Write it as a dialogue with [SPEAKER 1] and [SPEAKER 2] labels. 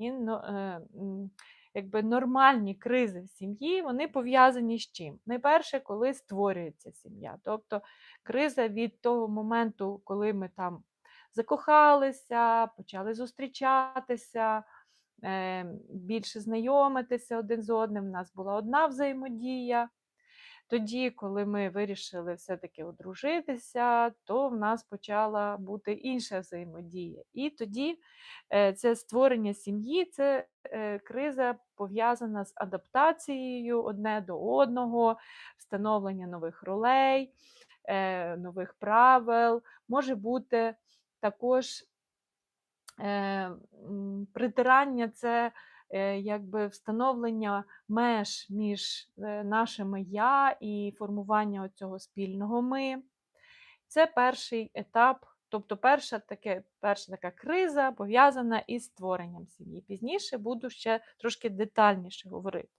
[SPEAKER 1] но- е, якби нормальні кризи в сім'ї, вони пов'язані з чим? Найперше, коли створюється сім'я. Тобто криза від того моменту, коли ми там закохалися, почали зустрічатися, е, більше знайомитися один з одним. У нас була одна взаємодія. Тоді, коли ми вирішили все-таки одружитися, то в нас почала бути інша взаємодія. І тоді е, це створення сім'ї, це е, криза пов'язана з адаптацією одне до одного, встановлення нових ролей, е, нових правил. Може бути також притирання це якби встановлення меж між е, нашими я і формування цього спільного ми. Це перший етап, тобто перша, таке, перша така криза пов'язана із створенням сім'ї. Пізніше буду ще трошки детальніше говорити.